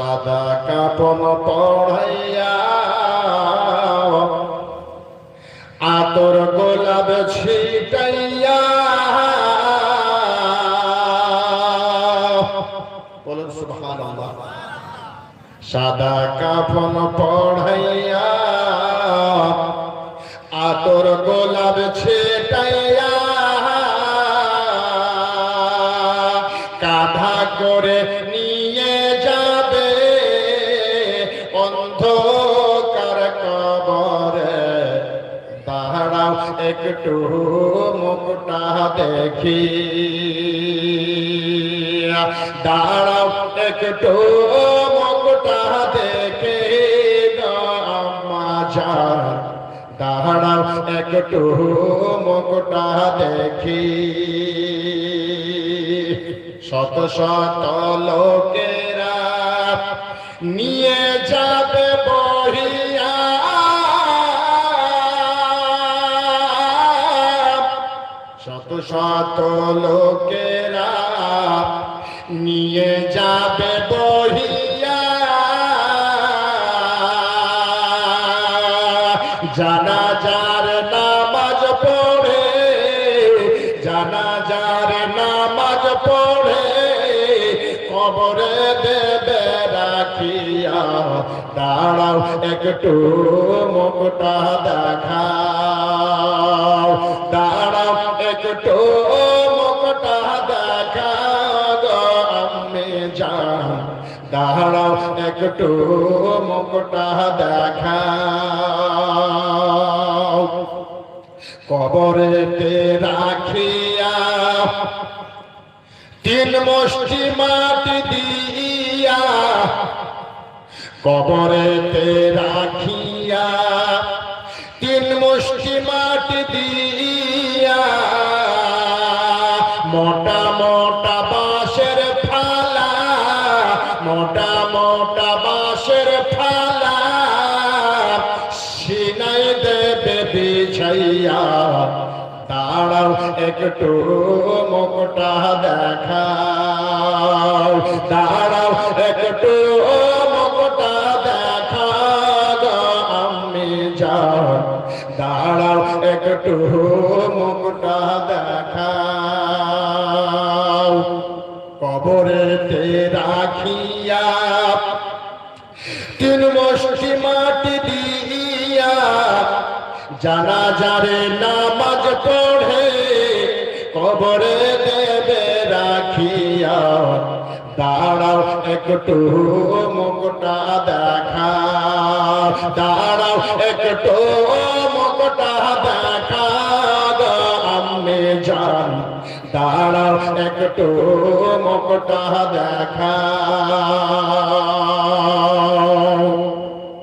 সাদা কাপন পড়াইয়া আতর গোলাপ ছিটাইয়া সাদা কাফন পড়াইয়া আতর গোলাপ ছেটাইয়া কাঁধা করে একটু মুখটা দেখি। দাঁড়াও, একটু মুখটা দেখে মাঝার দাঁড়াও, একটু মুখটা দেখি। শত শত লোকেরা নিয়ে শত লোকেরা নিয়ে যাবে বহিয়া। জানাজার নামাজ পড়ে জানাজার নামাজ পড়ে কবরে দেবে দাঁড়াও, একটু মুখটা দেখাও। দাঁড়াও, একটু মুখটা দেখা গো আমি যান দাঁড়াও, একটু মুখটা দেখাও। কবরেতে রাখিয়া তিন মুষ্টি মাটি কবরেতে রাখিয়া তিন মুষ্টি মাটি দিয়া মোটা মোটা বাঁশের ফালা মোটা মোটা বাঁশের ফালা সিনাই দেবে বিছাইয়া। দাঁড়াও, একটু মুখটা দেখাও। দাঁড়াও, একটু একটু মুখটা দেখাও কবরেতে রাখিয়া তিন মুষ্টি মাটি দিয়া জানাজারে নামাজ পড়ে কবরে দেবে রাখিয়া। দাঁড়াও, একটু মুখটা দেখা। দাঁড়াও, একটু মুখটা দেখা আমি জান। দাঁড়াও, একটু মুখটা দেখা।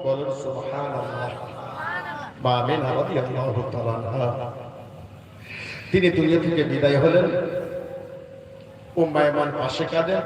বলুন তিনি দুনিয়া থেকে বিদায় হলেন। উম্মায়মান পাশে কাঁদেন।